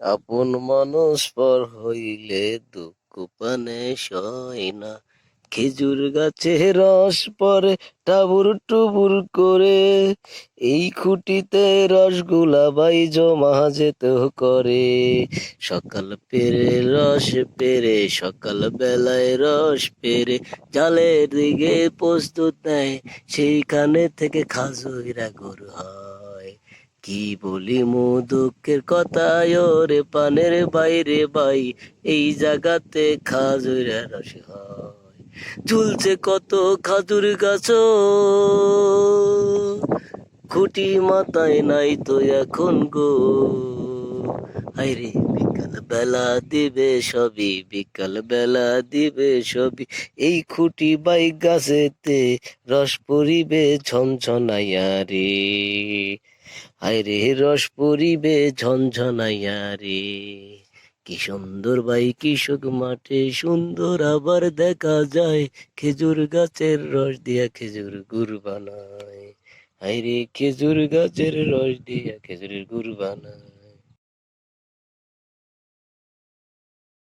আপন মানুষ পর হইলে দুঃখ পানে সয় না। খেজুর গাছে রস পরে, টাবুর টুবুর করে। এই খুঁটিতে রসগুলা বাই জমা যেত করে। সকাল পেরে রস পেরে, সকাল বেলায় রস পেরে। জালের দিকে প্রস্তুত নেয়, সেইখানে থেকে খাজুরা গরু হয়। কি বলি মু দুঃখের কথা? ওরে পানের বাইরে বাই, এই জায়গাতে খাজুরের রস হয়। ঝুলছে কত খাজুর গাছ খুঁটি মাথায় নাই তো এখন গো। হাইরে বিকাল বেলা দিবে সবই, বিকাল বেলা দিবে সবই। এই খুঁটি বাই গাছেতে রস পরিবে ঝনঝনাইয়া রে। হাইরে রস পরিবে ঝনঝনাইয়া রে। কি সুন্দর ভাই কৃষক মাঠে সুন্দর আবার দেখা যায়। খেজুর গাছের রস দিয়া খেজুর গুড় বানায়। হাইরে খেজুর গাছের রস দিয়া খেজুরের গুড় বানায়।